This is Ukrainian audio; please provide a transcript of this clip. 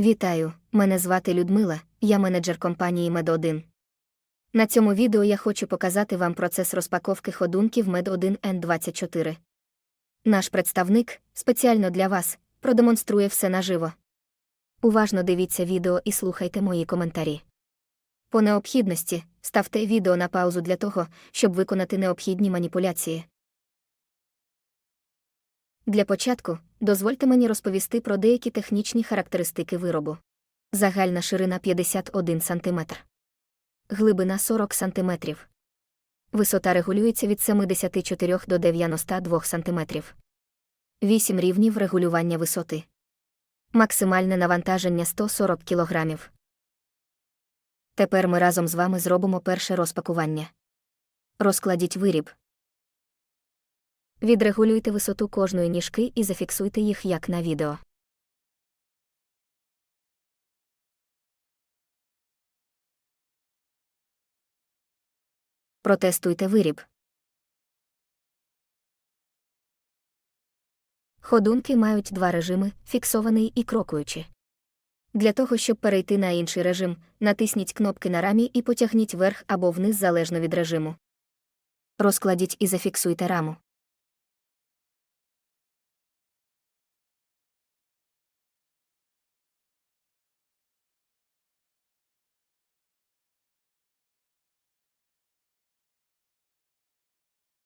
Вітаю, мене звати Людмила, я менеджер компанії Мед1. На цьому відео я хочу показати вам процес розпаковки ходунків Мед1Н24. Наш представник, спеціально для вас, продемонструє все наживо. Уважно дивіться відео і слухайте мої коментарі. По необхідності ставте відео на паузу для того, щоб виконати необхідні маніпуляції. Для початку дозвольте мені розповісти про деякі технічні характеристики виробу. Загальна ширина 51 см. Глибина 40 см. Висота регулюється від 74 до 92 см. 8 рівнів регулювання висоти. Максимальне навантаження 140 кг. Тепер ми разом з вами зробимо перше розпакування. Розкладіть виріб. Відрегулюйте висоту кожної ніжки і зафіксуйте їх як на відео. Протестуйте виріб. Ходунки мають два режими фіксований і крокуючий. Для того, щоб перейти на інший режим, натисніть кнопки на рамі і потягніть вверх або вниз залежно від режиму. Розкладіть і зафіксуйте раму.